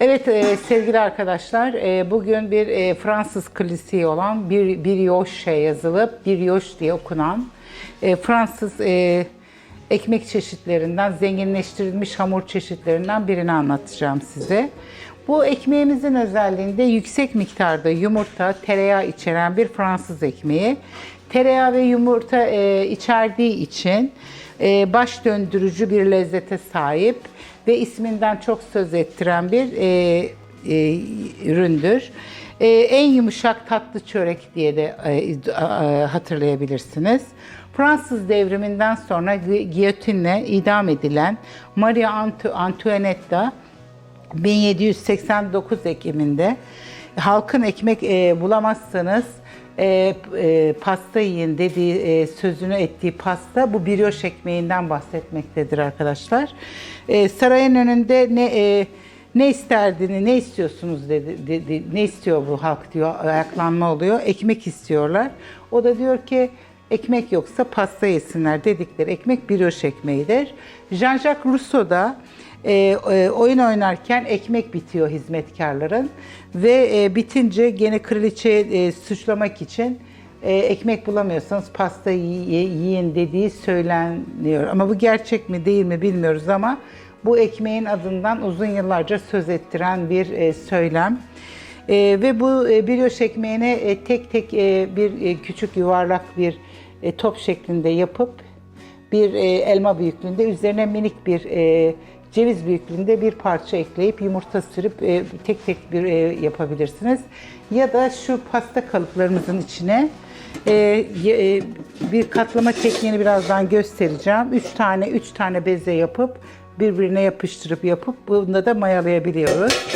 Evet e, sevgili arkadaşlar, e, bugün bir e, Fransız klasiği olan bir bir yoşe yazılıp yoş diye okunan e, Fransız e, ekmek çeşitlerinden zenginleştirilmiş hamur çeşitlerinden birini anlatacağım size. Bu ekmeğimizin özelliğinde yüksek miktarda yumurta, tereyağı içeren bir Fransız ekmeği. Tereyağı ve yumurta e, içerdiği için e, baş döndürücü bir lezzete sahip ve isminden çok söz ettiren bir e, e, üründür. E, en yumuşak tatlı çörek diye de e, e, hatırlayabilirsiniz. Fransız devriminden sonra gi- giyotinle idam edilen Marie Anto- Antoinette 1789 Ekim'inde halkın ekmek e, bulamazsanız e, e, pasta yiyin dediği e, sözünü ettiği pasta bu brioş ekmeğinden bahsetmektedir arkadaşlar. E, sarayın önünde ne e, ne isterdini, ne istiyorsunuz dedi, dedi. Ne istiyor bu halk diyor. Ayaklanma oluyor. Ekmek istiyorlar. O da diyor ki ekmek yoksa pasta yesinler dedikleri ekmek brioş ekmeğidir. Jean-Jacques Rousseau da e, e, oyun oynarken ekmek bitiyor hizmetkarların ve e, bitince gene kraliçeyi e, suçlamak için e, ekmek bulamıyorsanız pasta yi- yiyin dediği söyleniyor. Ama bu gerçek mi değil mi bilmiyoruz ama bu ekmeğin adından uzun yıllarca söz ettiren bir e, söylem. E, ve bu e, brioş ekmeğine e, tek tek e, bir e, küçük yuvarlak bir e, top şeklinde yapıp bir e, elma büyüklüğünde üzerine minik bir e, ceviz büyüklüğünde bir parça ekleyip yumurta sürüp e, tek tek bir e, yapabilirsiniz. Ya da şu pasta kalıplarımızın içine e, e, bir katlama tekniğini birazdan göstereceğim. Üç tane üç tane beze yapıp birbirine yapıştırıp yapıp bunda da mayalayabiliyoruz.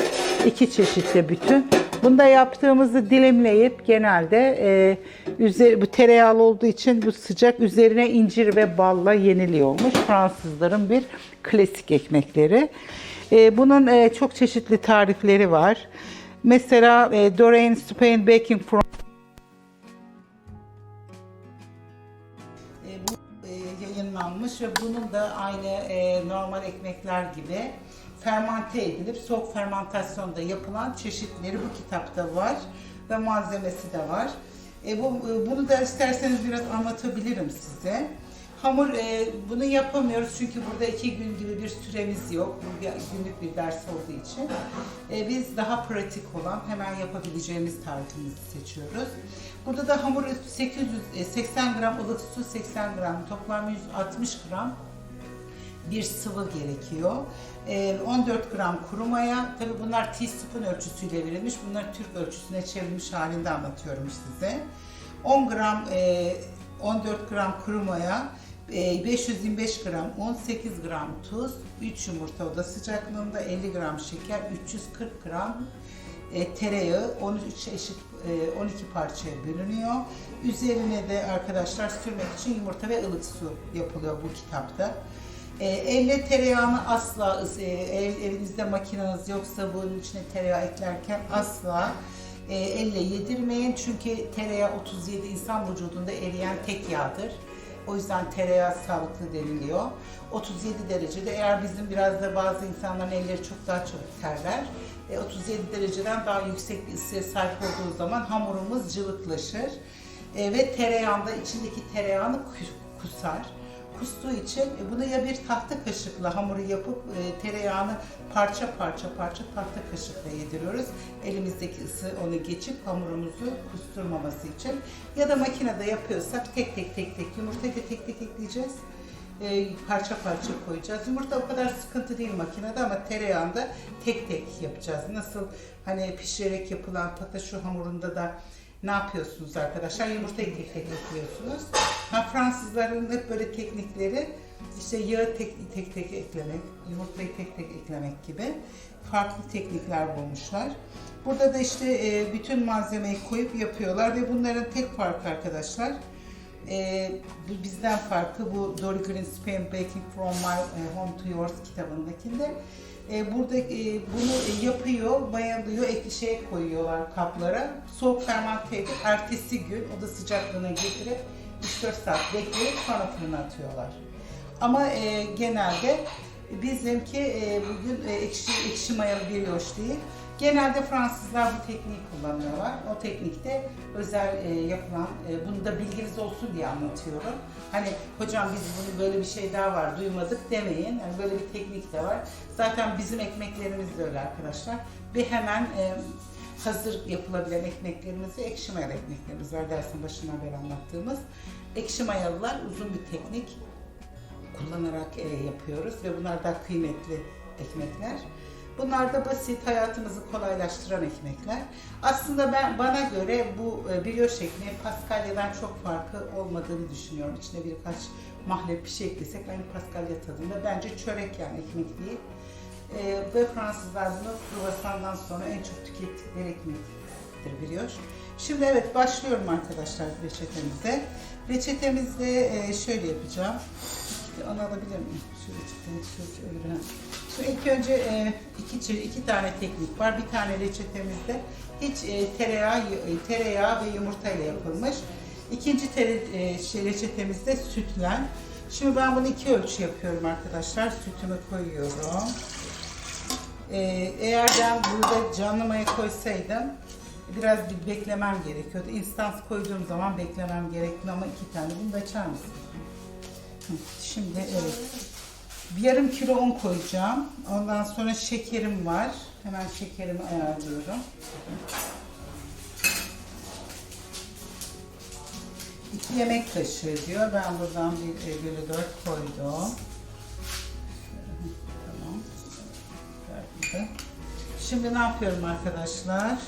İki çeşitli bütün. Bunda yaptığımızı dilimleyip genelde e, üzeri, bu tereyağlı olduğu için bu sıcak üzerine incir ve balla yeniliyormuş. Fransızların bir klasik ekmekleri. E, bunun e, çok çeşitli tarifleri var. Mesela e, Dorian Spain Baking from E, bu e, yayınlanmış ve bunun da aynı e, normal ekmekler gibi fermante edilip soğuk fermentasyonda yapılan çeşitleri bu kitapta var ve malzemesi de var. E, bu, e, bunu da isterseniz biraz anlatabilirim size. Hamur e, bunu yapamıyoruz çünkü burada iki gün gibi bir süremiz yok. Bu bir günlük bir ders olduğu için. E, biz daha pratik olan hemen yapabileceğimiz tarifimizi seçiyoruz. Burada da hamur 880 gram ılık su, 80 gram toplam 160 gram bir sıvı gerekiyor. Ee, 14 gram kuru maya. Tabii bunlar teaspoon ölçüsüyle verilmiş. Bunları Türk ölçüsüne çevrilmiş halinde anlatıyorum size. 10 gram, e, 14 gram kuru maya, e, 525 gram un, 8 gram tuz, 3 yumurta oda sıcaklığında, 50 gram şeker, 340 gram e, tereyağı 13 eşit e, 12 parçaya bölünüyor. Üzerine de arkadaşlar sürmek için yumurta ve ılık su yapılıyor bu kitapta. E, elle tereyağını asla e, ev, evinizde makineniz yoksa bunun içine tereyağı eklerken asla e, elle yedirmeyin çünkü tereyağı 37 insan vücudunda eriyen tek yağdır. O yüzden tereyağı sağlıklı deniliyor. 37 derecede eğer bizim biraz da bazı insanların elleri çok daha çabuk terler. E, 37 dereceden daha yüksek bir ısıya sahip olduğu zaman hamurumuz cıvıklaşır. E, ve tereyağında içindeki tereyağını kus- kusar. Kustuğu için e, bunu ya bir tahta kaşıkla hamuru yapıp e, tereyağını parça parça parça tahta kaşıkla yediriyoruz. Elimizdeki ısı onu geçip hamurumuzu kusturmaması için. Ya da makinede yapıyorsak tek tek tek tek yumurtayı da tek tek ekleyeceğiz. E, parça parça koyacağız. Yumurta o kadar sıkıntı değil makinede ama tereyağında tek tek yapacağız. Nasıl hani pişirerek yapılan pataşu hamurunda da ne yapıyorsunuz arkadaşlar? Yumurtayı tek tek ekliyorsunuz. Ha, Fransızların hep böyle teknikleri işte yağı tek tek, tek eklemek, yumurtayı tek tek eklemek gibi farklı teknikler bulmuşlar. Burada da işte e, bütün malzemeyi koyup yapıyorlar ve bunların tek farkı arkadaşlar e, bizden farkı bu Dory Greenspan Baking From My e, Home to Yours kitabındakinde e, burada e, bunu yapıyor, mayalıyor, ek şeye koyuyorlar kaplara. Soğuk fermente edip ertesi gün oda sıcaklığına getirip 3-4 saat bekleyip sonra fırına atıyorlar. Ama e, genelde Bizimki e, bugün e, ekşi, ekşi mayalı bir yoş değil. Genelde Fransızlar bu tekniği kullanıyorlar. O teknikte özel e, yapılan, e, bunu da bilginiz olsun diye anlatıyorum. Hani hocam biz bunu böyle bir şey daha var duymadık demeyin. Yani böyle bir teknik de var. Zaten bizim ekmeklerimiz de öyle arkadaşlar. Bir hemen e, hazır yapılabilen ekmeklerimizi ekşi mayalı ekmeklerimiz var dersin başından beri anlattığımız. Ekşi mayalılar uzun bir teknik kullanarak e, yapıyoruz ve bunlar da kıymetli ekmekler. Bunlar da basit, hayatımızı kolaylaştıran ekmekler. Aslında ben bana göre bu e, brioche ekmeği paskalya'dan çok farkı olmadığını düşünüyorum. İçine birkaç mahlep bir şey eklesek aynı paskalya tadında. Bence çörek yani ekmek değil. E, ve Fransızlar bunu kruvasandan sonra en çok tükettikleri ekmektir brioche. Şimdi evet başlıyorum arkadaşlar reçetemize. Reçetemizde e, şöyle yapacağım. Onu alabilir miyim? Şu reçetemi şöyle Şu ilk önce e, iki, iki tane teknik var. Bir tane reçetemizde hiç e, tereyağı, e, tereyağı ve yumurta ile yapılmış. İkinci tere, e, şey, reçetemizde sütlen. Şimdi ben bunu iki ölçü yapıyorum arkadaşlar. Sütümü koyuyorum. Ee, eğer ben burada canlı maya koysaydım biraz bir beklemem gerekiyordu. İnstans koyduğum zaman beklemem gerekmiyor ama iki tane. Bunu da açar mısın? Şimdi evet. Bir yarım kilo un koyacağım. Ondan sonra şekerim var. Hemen şekerimi ayarlıyorum. İki yemek kaşığı diyor. Ben buradan bir e, bölü dört koydum. Tamam. Şimdi ne yapıyorum arkadaşlar?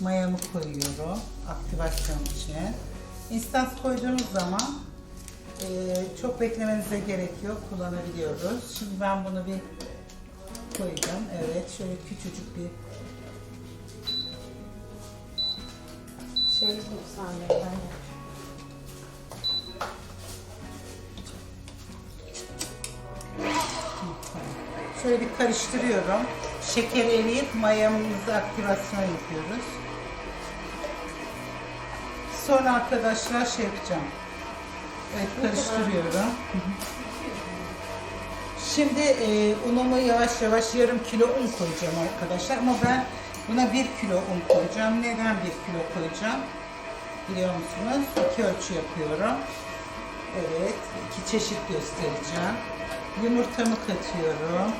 Mayamı koyuyorum. Aktivasyon için. İstans koyduğunuz zaman e, çok beklemenize gerek yok. Kullanabiliyoruz. Şimdi ben bunu bir koyacağım. Evet. Şöyle küçücük bir Şey 90 lira. Şöyle bir karıştırıyorum. Şeker eriyip mayamızı aktivasyon yapıyoruz. Sonra arkadaşlar şey yapacağım. Evet karıştırıyorum. Şimdi e, unumu yavaş yavaş yarım kilo un koyacağım arkadaşlar. Ama ben buna bir kilo un koyacağım. Neden bir kilo koyacağım? Biliyor musunuz? İki ölçü yapıyorum. Evet, iki çeşit göstereceğim. Yumurtamı katıyorum.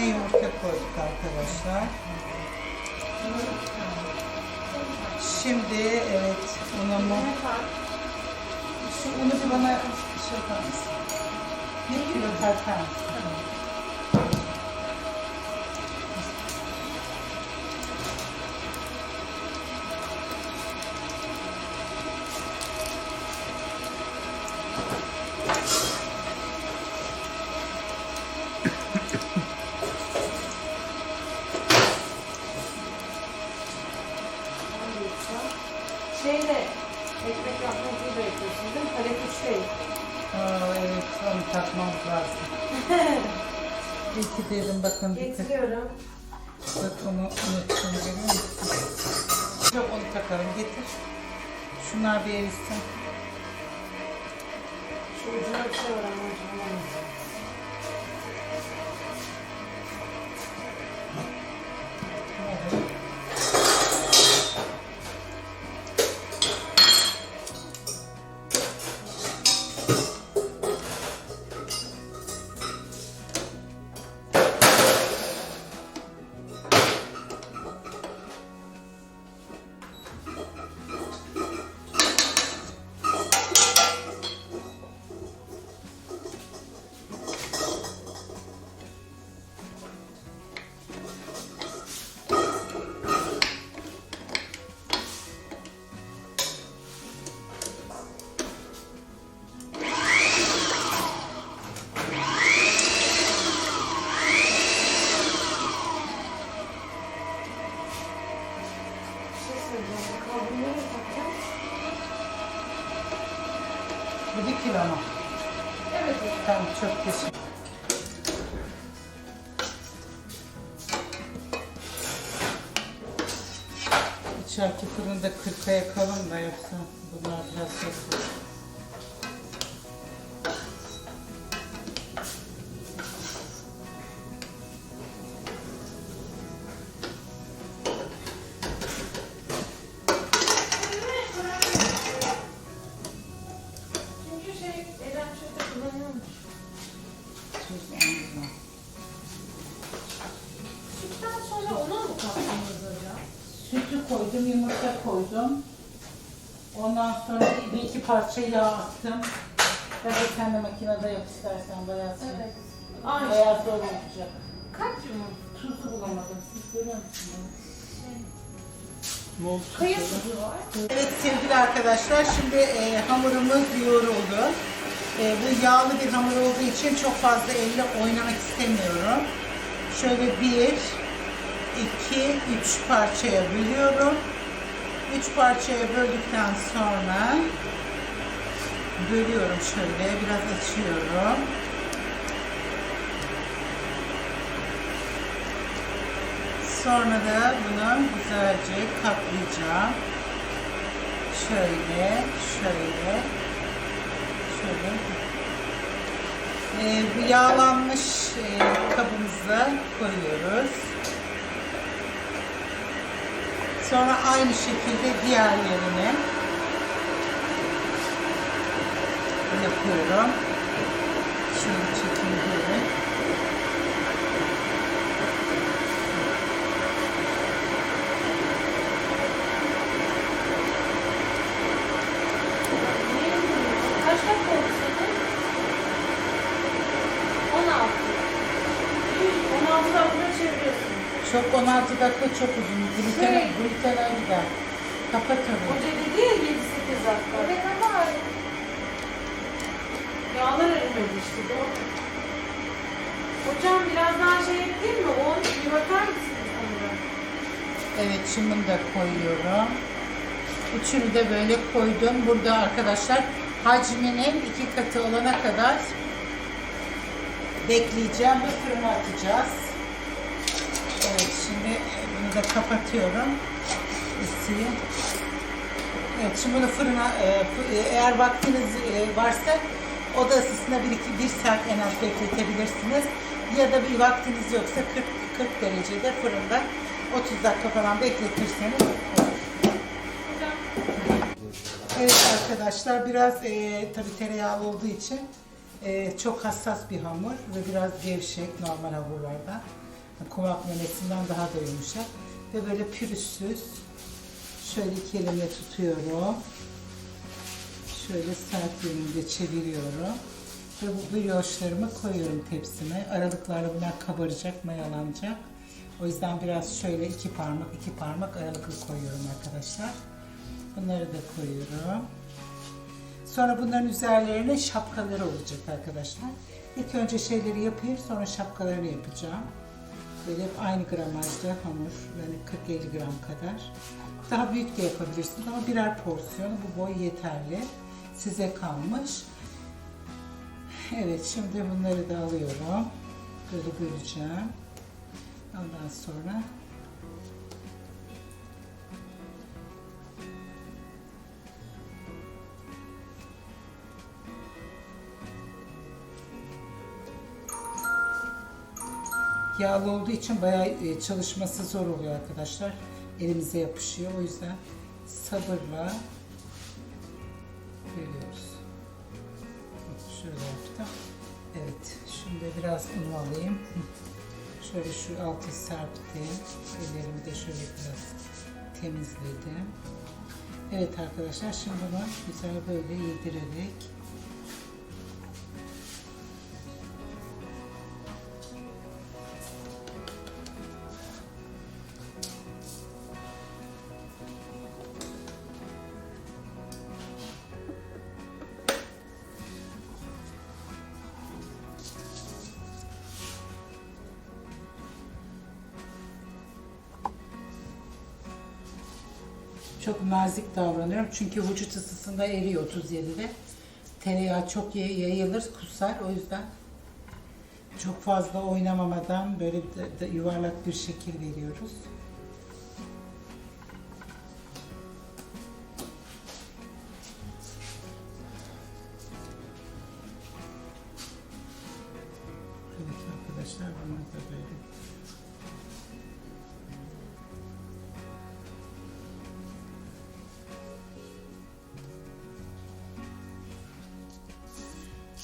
Tane yumurta koyduk arkadaşlar. Şimdi evet unumu şu unu bana şey yapar mısın? Bir kilo tartar mısın? İyi ki dedim bakın. Getiriyorum. Bak onu unuttum görüyor musun? Yok onu takalım getir. Şunlar bir erisin. Şu ucuna bir şey var ama Fırında 40'a yakalım da yoksa Koydum, yumurta koydum. Ondan sonra bir iki parça yağ attım. Ya da sen de makinede yap istersen bayağı Evet. Ay, Bayağı zor olacak. kaç yumurta? Tuzu bulamadım. Siz görüyor musunuz? Evet sevgili arkadaşlar şimdi e, hamurumuz yoğruldu. E, bu yağlı bir hamur olduğu için çok fazla elle oynamak istemiyorum. Şöyle bir, iki, üç parçaya bölüyorum. Üç parçaya böldükten sonra bölüyorum şöyle biraz açıyorum. Sonra da bunu güzelce katlayacağım. Şöyle, şöyle, şöyle. Ee, yağlanmış e, kabımıza koyuyoruz. Sonra aynı şekilde diğerlerini yapıyorum. Şöyle çekeyim böyle. Kaç dakika oldu senin? 16. 16 dakika çeviriyorsun. Çok 16 dakika çok uzun. Gluten, Şey- glutene gider. Kapat onu. Hoca dedi ya 7-8 dakika. Evet ama Yağlar erimedi işte doğru. Hocam biraz daha şey yapayım mı? O bir bakar mısınız hamura? Evet şimdi bunu da koyuyorum. Üçünü de böyle koydum. Burada arkadaşlar hacminin iki katı olana kadar bekleyeceğim ve fırına atacağız. Şimdi bunu da kapatıyorum. Isıyı. Evet şimdi bunu fırına e, e, eğer vaktiniz e, varsa oda ısısında bir, iki, bir saat en az bekletebilirsiniz. Ya da bir vaktiniz yoksa 40, 40 derecede fırında 30 dakika falan bekletirseniz Evet arkadaşlar biraz e, tabii tereyağlı olduğu için e, çok hassas bir hamur ve biraz gevşek normal hamurlardan. Kumak memesinden daha da yumuşak ve böyle pürüzsüz. Şöyle iki elimle tutuyorum. Şöyle sert yönünde çeviriyorum. Ve bu brioşlarımı koyuyorum tepsime. Aralıklarla bunlar kabaracak, mayalanacak. O yüzden biraz şöyle iki parmak, iki parmak aralıklı koyuyorum arkadaşlar. Bunları da koyuyorum. Sonra bunların üzerlerine şapkaları olacak arkadaşlar. İlk önce şeyleri yapayım sonra şapkalarını yapacağım. Böyle aynı gramajda hamur. Yani 40-50 gram kadar. Daha büyük de yapabilirsiniz ama birer porsiyon. Bu boy yeterli. Size kalmış. Evet şimdi bunları da alıyorum. Böyle böleceğim. Ondan sonra Yağlı olduğu için bayağı e, çalışması zor oluyor arkadaşlar. Elimize yapışıyor. O yüzden sabırla veriyoruz. Şöyle yaptım. Evet. Şimdi biraz un alayım. Şöyle şu altı serptim. Ellerimi de şöyle biraz temizledim. Evet arkadaşlar şimdi bunu güzel böyle yedirerek Çok nazik davranıyorum çünkü vücut ısısında eriyor 37'de. Tereyağı çok yay- yayılır, kusar. O yüzden çok fazla oynamamadan böyle yuvarlak bir şekil veriyoruz.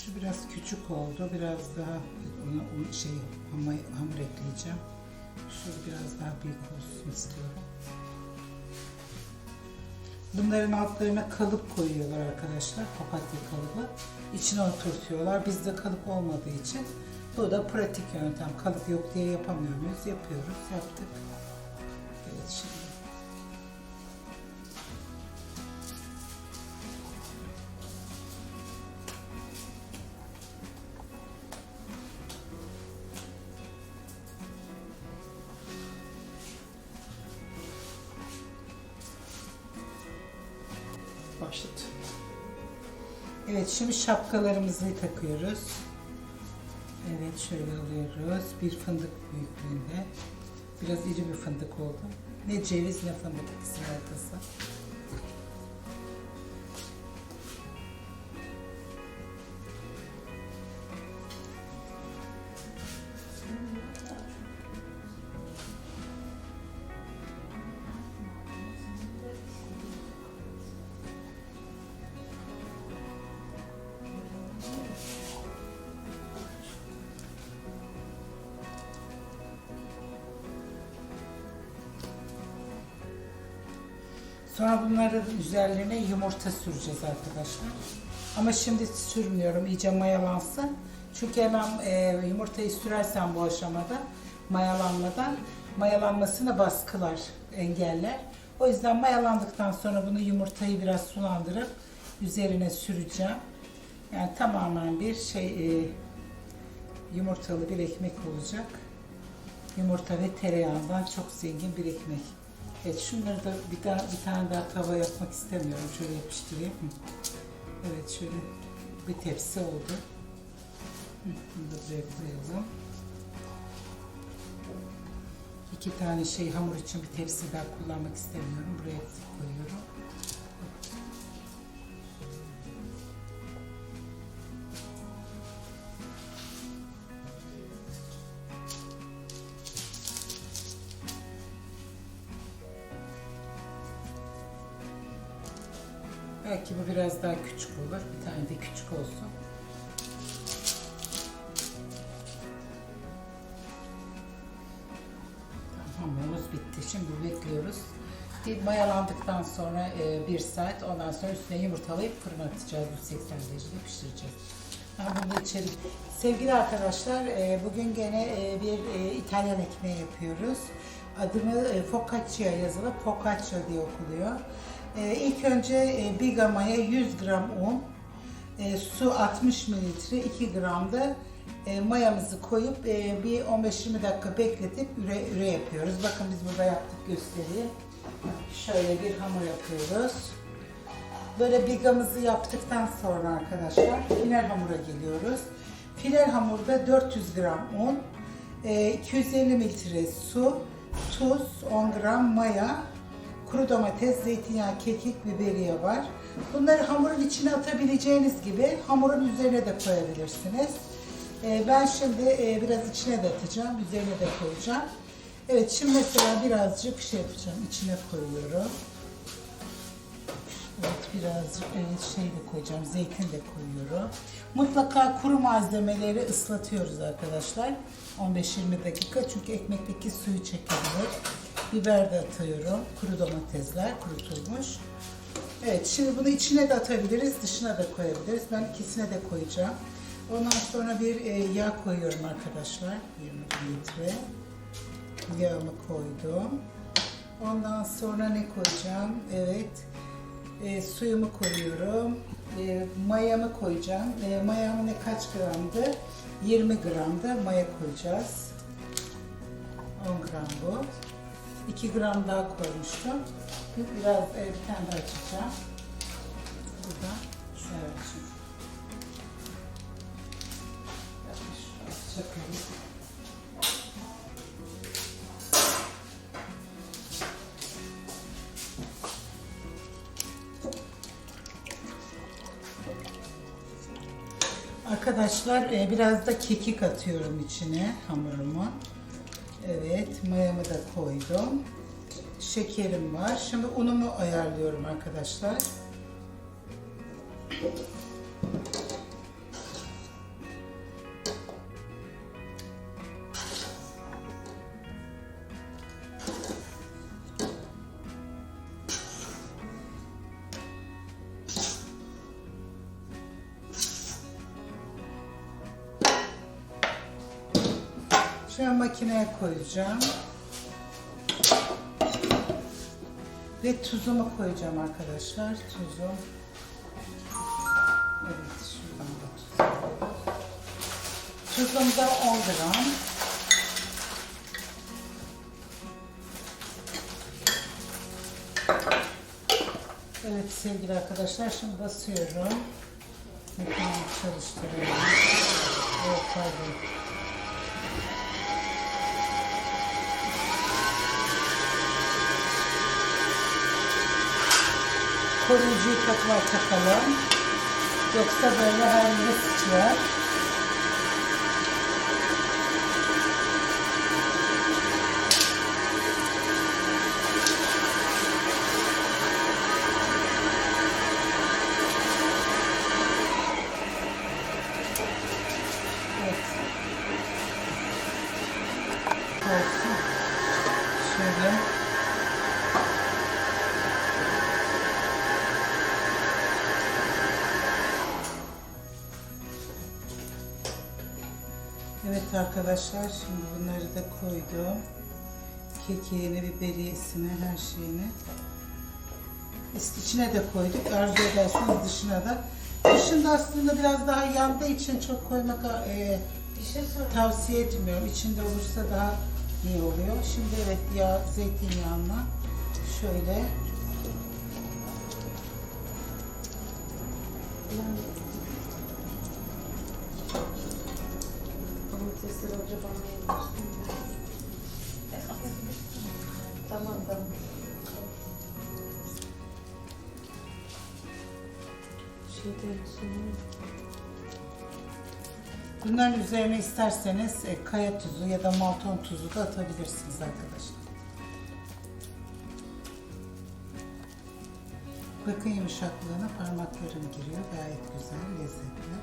Şu biraz küçük oldu. Biraz daha ona şey hamur, hamur ekleyeceğim. Şu biraz daha büyük olsun istiyorum. Bunların altlarına kalıp koyuyorlar arkadaşlar. Papatya kalıbı. İçine oturtuyorlar. Bizde kalıp olmadığı için bu da pratik yöntem. Kalıp yok diye yapamıyor muyuz? Yapıyoruz. Yaptık. Başladı. Evet şimdi şapkalarımızı takıyoruz. Evet şöyle alıyoruz. Bir fındık büyüklüğünde. Biraz iri bir fındık oldu. Ne ceviz ne fındık ikisinin ortası. Sonra bunların üzerlerine yumurta süreceğiz arkadaşlar. Ama şimdi sürmüyorum. iyice mayalansın. Çünkü hemen e, yumurtayı sürersen bu aşamada mayalanmadan mayalanmasını baskılar, engeller. O yüzden mayalandıktan sonra bunu yumurtayı biraz sulandırıp üzerine süreceğim. Yani tamamen bir şey e, yumurtalı bir ekmek olacak. Yumurta ve tereyağından çok zengin bir ekmek. Evet şunları da bir daha bir tane daha tava yapmak istemiyorum. Şöyle yapıştırayım. Evet şöyle bir tepsi oldu. Bunu da buraya koyalım. İki tane şey hamur için bir tepsi daha kullanmak istemiyorum. Buraya koyuyorum. Biraz daha küçük olur. Bir tane de küçük olsun. Hamurumuz bitti. Şimdi bekliyoruz. Mayalandıktan sonra e, bir saat ondan sonra üstüne yumurtalayıp fırına atacağız. 180 derecede pişireceğiz. Ben bunu içeri... Sevgili arkadaşlar e, bugün gene e, bir e, İtalyan ekmeği yapıyoruz. Adını e, focaccia yazılı focaccia diye okuluyor. E, ilk önce e, bir gamaya 100 gram un, e, su 60 mililitre, 2 gram da e, mayamızı koyup e, bir 15-20 dakika bekletip üre, üre yapıyoruz. Bakın biz burada yaptık göstereyim. Şöyle bir hamur yapıyoruz. Böyle bigamızı yaptıktan sonra arkadaşlar final hamura geliyoruz. Final hamurda 400 gram un, e, 250 mililitre su, tuz, 10 gram maya, kuru domates, zeytinyağı, kekik, biberiye var. Bunları hamurun içine atabileceğiniz gibi hamurun üzerine de koyabilirsiniz. E, ben şimdi e, biraz içine de atacağım, üzerine de koyacağım. Evet şimdi mesela birazcık şey yapacağım, içine koyuyorum. Evet birazcık evet şey de koyacağım, zeytin de koyuyorum. Mutlaka kuru malzemeleri ıslatıyoruz arkadaşlar. 15-20 dakika çünkü ekmekteki suyu çekebilir. Biber de atıyorum, kuru domatesler kurutulmuş. Evet şimdi bunu içine de atabiliriz, dışına da koyabiliriz. Ben ikisine de koyacağım. Ondan sonra bir e, yağ koyuyorum arkadaşlar. 20 litre. Yağımı koydum. Ondan sonra ne koyacağım? Evet. E, suyumu koyuyorum. E, mayamı koyacağım. E, mayamı ne kaç gramdı? 20 gramdı. Maya koyacağız. 10 gram bu. 2 gram daha koymuştum. Biraz e, bir tane daha açacağım. Burada. Evet. şimdi. Çakalım. Arkadaşlar e, biraz da kekik atıyorum içine hamuruma. Evet mayamı da koydum. Şekerim var. Şimdi unumu ayarlıyorum arkadaşlar. An makineye koyacağım. Ve tuzumu koyacağım arkadaşlar. Tuzum. Evet şuradan da tuz. Tuzum da 10 gram. Evet sevgili arkadaşlar şimdi basıyorum. Makineyi çalıştırıyorum. Evet pardon. Koruyucuyu takma takalım. Yoksa böyle her yere sıçrar. Evet arkadaşlar şimdi bunları da koydum. Kekiğini, biberiyesini, her şeyini. İçine de koyduk. Arzu ederseniz dışına da. Dışında aslında biraz daha yandığı için çok koymak e, şey tavsiye etmiyorum. İçinde olursa daha iyi oluyor. Şimdi evet yağ, zeytinyağına şöyle Domatesleri Bunların üzerine isterseniz e, kaya tuzu ya da malton tuzu da atabilirsiniz arkadaşlar. Bakın yumuşaklığına parmaklarım giriyor. Gayet güzel, lezzetli.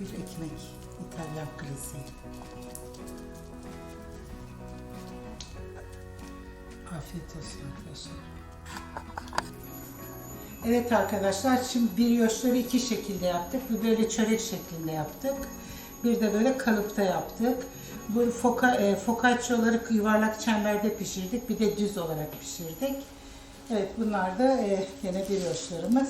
Bir ekmek, İtalyan klasiği. Afiyet olsun arkadaşlar. Evet arkadaşlar şimdi bir yoşları iki şekilde yaptık. Bir böyle çörek şeklinde yaptık. Bir de böyle kalıpta yaptık. Bu foka, e, focacciaları yuvarlak çemberde pişirdik. Bir de düz olarak pişirdik. Evet bunlar da e, yine bir yoşlarımız.